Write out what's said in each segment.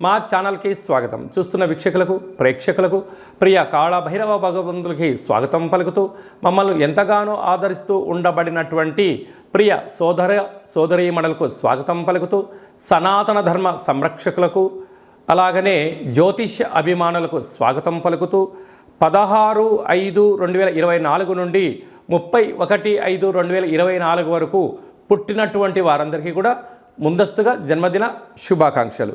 మా ఛానల్కి స్వాగతం. చూస్తున్న వీక్షకులకు ప్రేక్షకులకు ప్రియ కాళభైరవ భగవంతులకి స్వాగతం పలుకుతూ మమ్మల్ని ఎంతగానో ఆదరిస్తూ ఉండబడినటువంటి ప్రియ సోదర సోదరీమణులకు స్వాగతం పలుకుతూ సనాతన ధర్మ సంరక్షకులకు అలాగనే జ్యోతిష్య అభిమానులకు స్వాగతం పలుకుతూ పదహారు ఐదు రెండు వేల ఇరవై నాలుగు నుండి ముప్పై ఒకటి ఐదు రెండు వేల ఇరవై నాలుగు వరకు పుట్టినటువంటి వారందరికీ కూడా ముందస్తుగా జన్మదిన శుభాకాంక్షలు.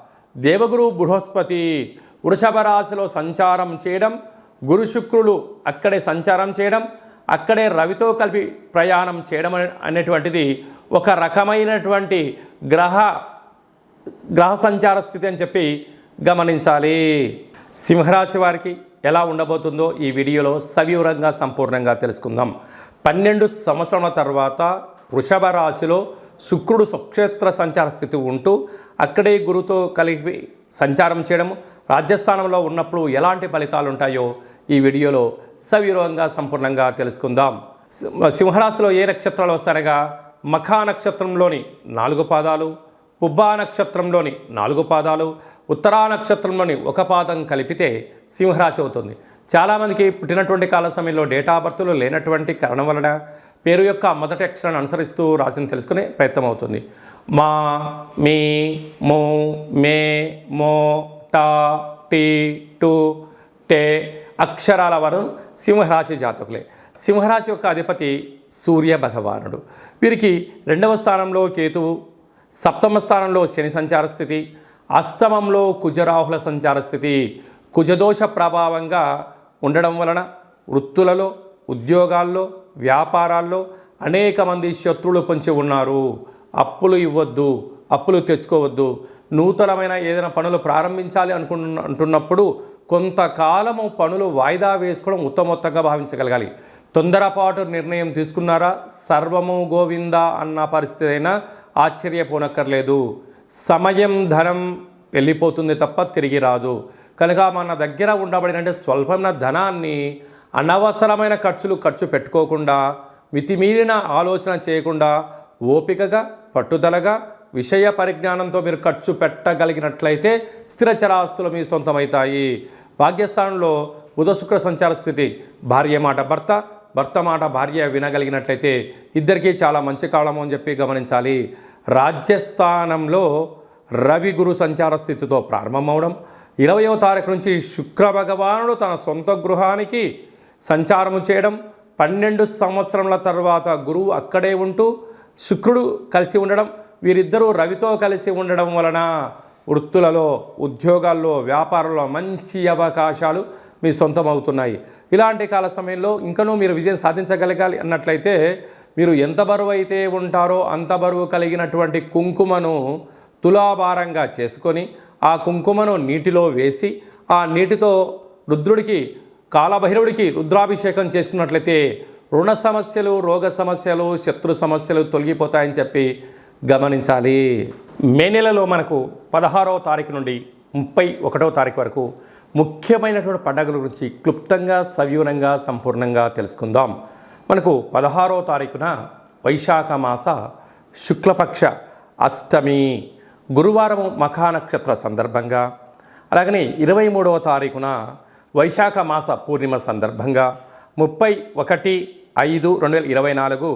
దేవగురు బృహస్పతి వృషభ రాశిలో సంచారం చేయడం గురు శుక్రులు అక్కడే సంచారం చేయడం అక్కడే రవితో కలిపి ప్రయాణం చేయడం అనేటువంటిది ఒక రకమైనటువంటి గ్రహ గ్రహ సంచార స్థితి అని చెప్పి గమనించాలి. సింహరాశి వారికి ఎలా ఉండబోతుందో ఈ వీడియోలో సవివరంగా సంపూర్ణంగా తెలుసుకుందాం. పన్నెండు సంవత్సరాల తర్వాత వృషభ రాశిలో శుక్రుడు స్వక్షేత్ర సంచార స్థితి ఉంటూ అక్కడే గురుతో కలిపి సంచారం చేయడం రాజ్యస్థానంలో ఉన్నప్పుడు ఎలాంటి ఫలితాలు ఉంటాయో ఈ వీడియోలో సవివరంగా సంపూర్ణంగా తెలుసుకుందాం. సింహరాశిలో ఏ నక్షత్రాలు వస్తాయనగా మఖా నక్షత్రంలోని నాలుగు పాదాలు పుబ్బా నక్షత్రంలోని నాలుగు పాదాలు ఉత్తరా నక్షత్రంలోని ఒక పాదం కలిపితే సింహరాశి అవుతుంది. చాలామందికి పుట్టినటువంటి కాల సమయంలో డేటా బర్త్లు లేనటువంటి కారణం వలన పేరు యొక్క మొదటి అక్షరాన్ని అనుసరిస్తూ రాశిని తెలుసుకునే ప్రయత్నం అవుతుంది. మా మీ మో మే మో టా టీ టు టే అక్షరాల వారు సింహరాశి జాతకులే. సింహరాశి యొక్క అధిపతి సూర్య భగవానుడు. వీరికి రెండవ స్థానంలో కేతువు సప్తమ స్థానంలో శని సంచార స్థితి అష్టమంలో కుజరాహుల సంచార స్థితి. కుజదోష ప్రభావంగా ఉండడం వలన వృత్తులలో ఉద్యోగాల్లో వ్యాపారాల్లో అనేక మంది శత్రువులు పొంచి ఉన్నారు. అప్పులు ఇవ్వద్దు అప్పులు తెచ్చుకోవద్దు. నూతనమైన ఏదైనా పనులు ప్రారంభించాలి అనుకుంటున్న అంటున్నప్పుడు కొంతకాలము పనులు వాయిదా వేసుకోవడం ఉత్తమోత్తంగా భావించగలగాలి. తొందరపాటు నిర్ణయం తీసుకున్నారా? సర్వము గోవింద అన్న పరిస్థితి అయినా ఆశ్చర్యపోనక్కర్లేదు. సమయం ధనం వెళ్ళిపోతుంది తప్ప తిరిగి రాదు. కనుక మన దగ్గర ఉండబడిన స్వల్పమైన ధనాన్ని అనవసరమైన ఖర్చులు ఖర్చు పెట్టుకోకుండా మితిమీరిన ఆలోచన చేయకుండా ఓపికగా పట్టుదలగా విషయ పరిజ్ఞానంతో మీరు ఖర్చు పెట్టగలిగినట్లయితే స్థిర చరాస్తులు మీ సొంతమవుతాయి. భాగ్యస్థానంలో బుధ శుక్ర సంచార స్థితి భార్య మాట భర్త భర్త మాట భార్య వినగలిగినట్లయితే ఇద్దరికీ చాలా మంచి కాలము అని చెప్పి గమనించాలి. రాజ్యస్థానంలో రవి గురు సంచార స్థితితో ప్రారంభమవడం ఇరవయో తారీఖు నుంచి శుక్ర భగవానుడు తన సొంత గృహానికి సంచారము చేయడం పన్నెండు సంవత్సరముల తర్వాత గురువు అక్కడే ఉంటూ శుక్రుడు కలిసి ఉండడం వీరిద్దరూ రవితో కలిసి ఉండడం వలన వృత్తులలో ఉద్యోగాల్లో వ్యాపారంలో మంచి అవకాశాలు మీ సొంతం అవుతున్నాయి ఇలాంటి కాల సమయంలో ఇంకనూ మీరు విజయం సాధించగలగాలి అన్నట్లయితే మీరు ఎంత బరువు అయితే ఉంటారో అంత బరువు కలిగినటువంటి కుంకుమను తులాభారంగా చేసుకొని ఆ కుంకుమను నీటిలో వేసి ఆ నీటితో రుద్రుడికి కాలభైరవుడికి రుద్రాభిషేకం చేసుకున్నట్లయితే రుణ సమస్యలు రోగ సమస్యలు శత్రు సమస్యలు తొలగిపోతాయని చెప్పి గమనించాలి. మే నెలలో మనకు పదహారవ తారీఖు నుండి ముప్పై ఒకటవ తారీఖు వరకు ముఖ్యమైనటువంటి పండుగల గురించి క్లుప్తంగా సవివరంగా సంపూర్ణంగా తెలుసుకుందాం. మనకు పదహారవ తారీఖున వైశాఖ మాస శుక్లపక్ష అష్టమి. గురువారం మఖా నక్షత్ర సందర్భంగా అలాగనే ఇరవై మూడవ తారీఖున వైశాఖ మాస పూర్ణిమ సందర్భంగా ముప్పై ఒకటి ఐదు రెండు వేల ఇరవై నాలుగు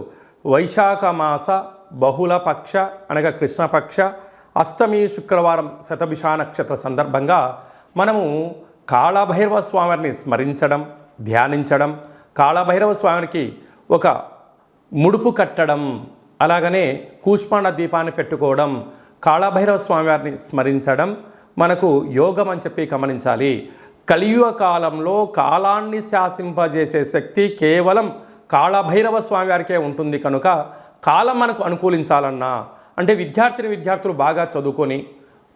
వైశాఖ మాస బహుళపక్ష అనగా కృష్ణపక్ష అష్టమి శుక్రవారం శతభిషా నక్షత్ర సందర్భంగా మనము కాళభైరవ స్వామిని స్మరించడం ధ్యానించడం కాళభైరవ స్వామికి ఒక ముడుపు కట్టడం అలాగనే కూష్మాండ దీపాన్ని పెట్టుకోవడం కాళభైరవ స్వామివారిని స్మరించడం మనకు యోగం అని చెప్పి గమనించాలి. కలియుగ కాలంలో కాలాన్ని శాసింపజేసే శక్తి కేవలం కాళభైరవ స్వామివారికే ఉంటుంది కనుక కాలం మనకు అనుకూలించాలన్నా అంటే విద్యార్థిని విద్యార్థులు బాగా చదువుకొని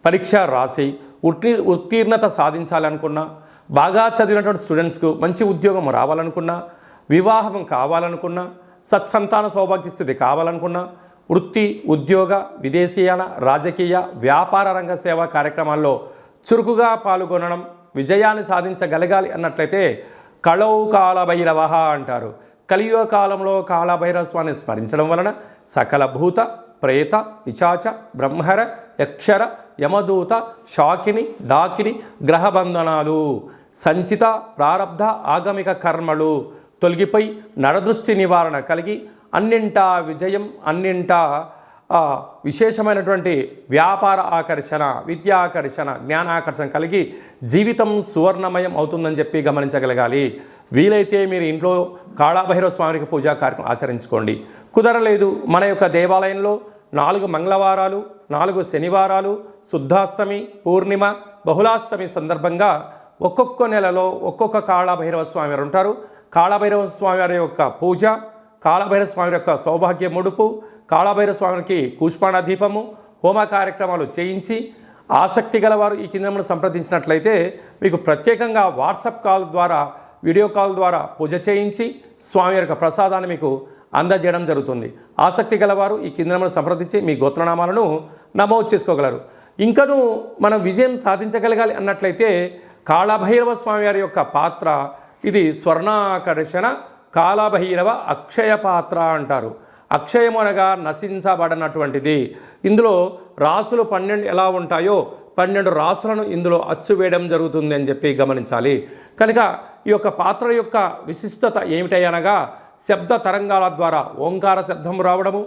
పరీక్ష రాసి ఉత్తీ ఉత్తీర్ణత సాధించాలనుకున్నా బాగా చదివినటువంటి స్టూడెంట్స్కు మంచి ఉద్యోగం రావాలనుకున్నా వివాహం కావాలనుకున్నా సత్సంతాన సౌభాగ్య స్థితి కావాలనుకున్నా వృత్తి ఉద్యోగ విదేశీయాల రాజకీయ వ్యాపార రంగ సేవా కార్యక్రమాల్లో చురుకుగా పాల్గొనడం విజయాన్ని సాధించగలగాలి అన్నట్లయితే కళౌ కాలభైరవ అంటారు. కలియుగ కాలంలో కాలభైరవ స్వామిని స్మరించడం వలన సకల భూత ప్రేత పిచాచ బ్రహ్మర యక్షర యమదూత షాకిని డాకిని గ్రహబంధనాలు సంచిత ప్రారబ్ధ ఆగమిక కర్మలు తొలగిపోయి నరదృష్టి నివారణ కలిగి అన్నింటా విజయం అన్నింటా విశేషమైనటువంటి వ్యాపార ఆకర్షణ విద్యా ఆకర్షణ జ్ఞానాకర్షణ కలిగి జీవితం సువర్ణమయం అవుతుందని చెప్పి గమనించగలగాలి. వీలైతే మీరు ఇంట్లో కాళాభైరవ స్వామికి పూజా కార్యక్రమం ఆచరించుకోండి. కుదరలేదు మన యొక్క దేవాలయంలో నాలుగు మంగళవారాలు నాలుగు శనివారాలు శుద్ధాష్టమి పూర్ణిమ బహుళాష్టమి సందర్భంగా ఒక్కొక్క నెలలో ఒక్కొక్క కాళభైరవ స్వామి వారు ఉంటారు. కాళభైరవ స్వామి వారి యొక్క పూజ కాళభైరవ స్వామి యొక్క సౌభాగ్య ముడుపు కాళభైరవ స్వామికి కూష్పాణ దీపము హోమ కార్యక్రమాలు చేయించి ఆసక్తి గలవారు ఈ కేంద్రమును సంప్రదించినట్లయితే మీకు ప్రత్యేకంగా వాట్సాప్ కాల్ ద్వారా వీడియో కాల్ ద్వారా పూజ చేయించి స్వామి యొక్క ప్రసాదాన్ని మీకు అందజేయడం జరుగుతుంది. ఆసక్తి గలవారు ఈ కేంద్రమును సంప్రదించి మీ గోత్రనామాలను నమోదు చేసుకోగలరు. ఇంకను మనం విజయం సాధించగలగాలి అన్నట్లయితే కాళభైరవ స్వామివారి యొక్క పాత్ర ఇది స్వర్ణాకర్షణ కాళభైరవ అక్షయ పాత్ర అంటారు. అక్షయం అనగా నశించబడనటువంటిది. ఇందులో రాసులు పన్నెండు ఎలా ఉంటాయో పన్నెండు రాసులను ఇందులో అచ్చు వేయడం జరుగుతుంది అని చెప్పి గమనించాలి. కనుక ఈ యొక్క పాత్ర యొక్క విశిష్టత ఏమిటనగా శబ్ద తరంగాల ద్వారా ఓంకార శబ్దం రావడము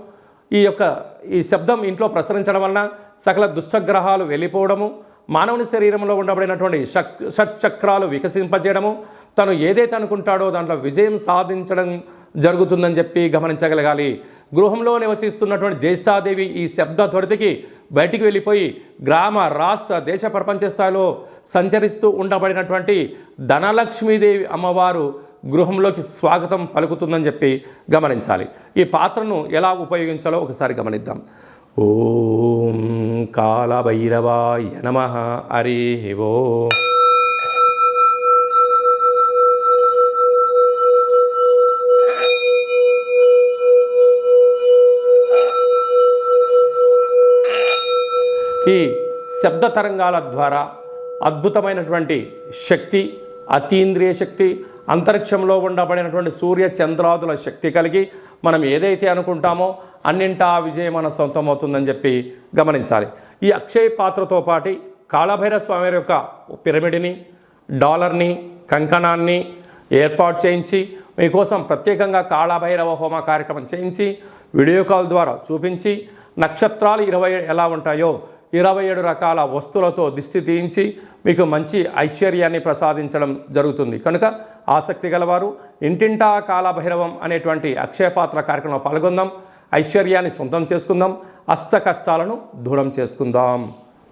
ఈ యొక్క ఈ శబ్దం ఇంట్లో ప్రసరించడం వలన సకల దుష్టగ్రహాలు వెళ్ళిపోవడము మానవుని శరీరంలో ఉండబడినటువంటి షక్ షట్చక్రాలు వికసింపజేయడము తను ఏదైతే అనుకుంటాడో దాంట్లో విజయం సాధించడం జరుగుతుందని చెప్పి గమనించగలగాలి. గృహంలో నివసిస్తున్నటువంటి జ్యేష్ఠాదేవి ఈ శబ్ద త్వరితకి బయటికి వెళ్ళిపోయి గ్రామ రాష్ట్ర దేశ ప్రపంచ స్థాయిలో సంచరిస్తూ ఉండబడినటువంటి ధనలక్ష్మీదేవి అమ్మవారు గృహంలోకి స్వాగతం పలుకుతుందని చెప్పి గమనించాలి. ఈ పాత్రను ఎలా ఉపయోగించాలో ఒకసారి గమనిద్దాం. ఓం కాలభైరవాయ నమ హరి ఓ. ఈ శబ్ద తరంగాల ద్వారా అద్భుతమైనటువంటి శక్తి అతీంద్రియ శక్తి అంతరిక్షంలో ఉండబడినటువంటి సూర్య చంద్రాదుల శక్తి కలిగి మనం ఏదైతే అనుకుంటామో అన్నింటా విజయం మన సొంతం అవుతుందని చెప్పి గమనించాలి. ఈ అక్షయ పాత్రతో పాటి కాళభైర స్వామి యొక్క పిరమిడ్ని డాలర్ని కంకణాన్ని ఏర్పాటు చేయించి మీకోసం ప్రత్యేకంగా కాళభైరవ హోమ కార్యక్రమం చేయించి వీడియో కాల్ ద్వారా చూపించి నక్షత్రాలు ఇరవై ఎలా ఉంటాయో ఇరవై ఏడు రకాల వస్తువులతో దిష్టి తీయించి మీకు మంచి ఐశ్వర్యాన్ని ప్రసాదించడం జరుగుతుంది. కనుక ఆసక్తి గలవారు ఇంటింటా కాలభైరవం అనేటువంటి అక్షయపాత్ర కార్యక్రమంలో పాల్గొందాం. ఐశ్వర్యాన్ని సొంతం చేసుకుందాం అష్ట కష్టాలను దూరం చేసుకుందాం.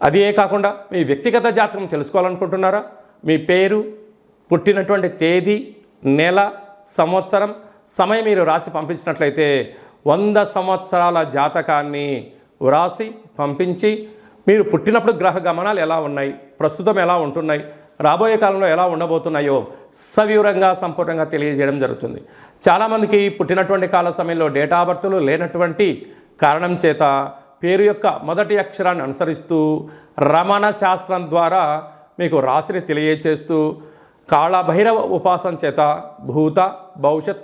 అదే కాకుండా మీ వ్యక్తిగత జాతకం తెలుసుకోవాలనుకుంటున్నారా? మీ పేరు పుట్టినటువంటి తేదీ నెల సంవత్సరం సమయం మీరు రాసి పంపించినట్లయితే వంద సంవత్సరాల జాతకాన్ని వ్రాసి పంపించి మీరు పుట్టినప్పుడు గ్రహ గమనాలు ఎలా ఉన్నాయి? ప్రస్తుతం ఎలా ఉంటున్నాయి? రాబోయే కాలంలో ఎలా ఉండబోతున్నాయో సవివరంగా సంపూర్ణంగా తెలియజేయడం జరుగుతుంది. చాలామందికి పుట్టినటువంటి కాల సమయంలో డేటా బర్త్లు లేనటువంటి కారణం చేత పేరు యొక్క మొదటి అక్షరాన్ని అనుసరిస్తూ రమణ శాస్త్రం ద్వారా మీకు రాశిని తెలియచేస్తూ కాళభైరవ ఉపాసన చేత భూత భవిష్యత్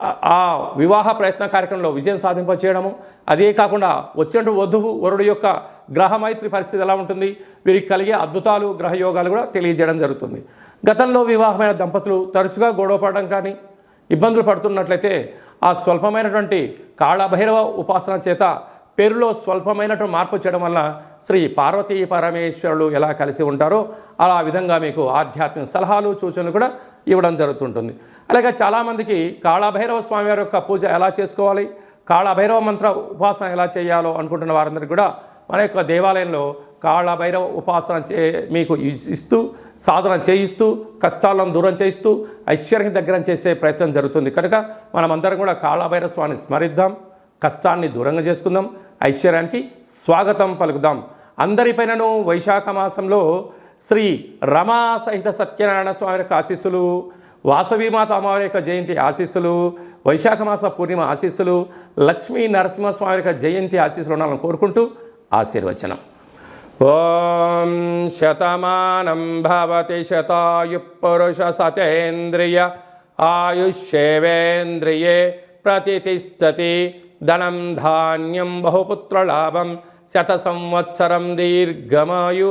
ఆ- వివాహ ప్రయత్న కార్యక్రమంలో విజయం సాధింపచేయడము. అదే కాకుండా వచ్చినట్టు వధువు వరుడు యొక్క గ్రహమైత్రి పరిస్థితి ఎలా ఉంటుంది? వీరికి కలిగే అద్భుతాలు గ్రహ యోగాలు కూడా తెలియజేయడం జరుగుతుంది. గతంలో వివాహమైన దంపతులు తరచుగా గొడవపడడం కానీ ఇబ్బందులు పడుతున్నట్లయితే ఆ స్వల్పమైనటువంటి కాళభైరవ ఉపాసన చేత పేరులో స్వల్పమైనటువంటి మార్పు చేయడం వల్ల శ్రీ పార్వతీ పరమేశ్వరులు ఎలా కలిసి ఉంటారో అలా విధంగా మీకు ఆధ్యాత్మిక సలహాలు సూచనలు కూడా ఇవ్వడం జరుగుతుంటుంది. అలాగే చాలామందికి కాళభైరవ స్వామి వారి యొక్క పూజ ఎలా చేసుకోవాలి? కాళభైరవ మంత్ర ఉపాసన ఎలా చేయాలో అనుకుంటున్న వారందరికీ కూడా మన యొక్క దేవాలయంలో కాళభైరవ ఉపాసన చే మీకు ఇస్తూ సాధన చేయిస్తూ కష్టాలను దూరం చేయిస్తూ ఐశ్వర్యం దగ్గర చేసే ప్రయత్నం జరుగుతుంది. కనుక మనమందరం కూడా కాళభైరవ స్వామిని స్మరిద్దాం కష్టాన్ని దూరంగా చేసుకుందాం ఐశ్వర్యానికి స్వాగతం పలుకుదాం. అందరిపైనను వైశాఖ మాసంలో శ్రీ రమా సహిత సత్యనారాయణ స్వామి యొక్క ఆశీస్సులు వాసవీమాత అమ్మవారి యొక్క జయంతి ఆశీస్సులు వైశాఖ మాస పూర్ణిమ ఆశీస్సులు లక్ష్మీ నరసింహస్వామి యొక్క జయంతి ఆశీస్సులు ఉండాలని కోరుకుంటూ ఆశీర్వచనం. ఓం శతమానం భవతి శతాయు పురుష సతేంద్రియ ఆయుష్యేవేంద్రియే ప్రతిష్టతి ధనం ధాన్యం బహుపుత్రలాభం శత సంవత్సరం దీర్ఘమాయు.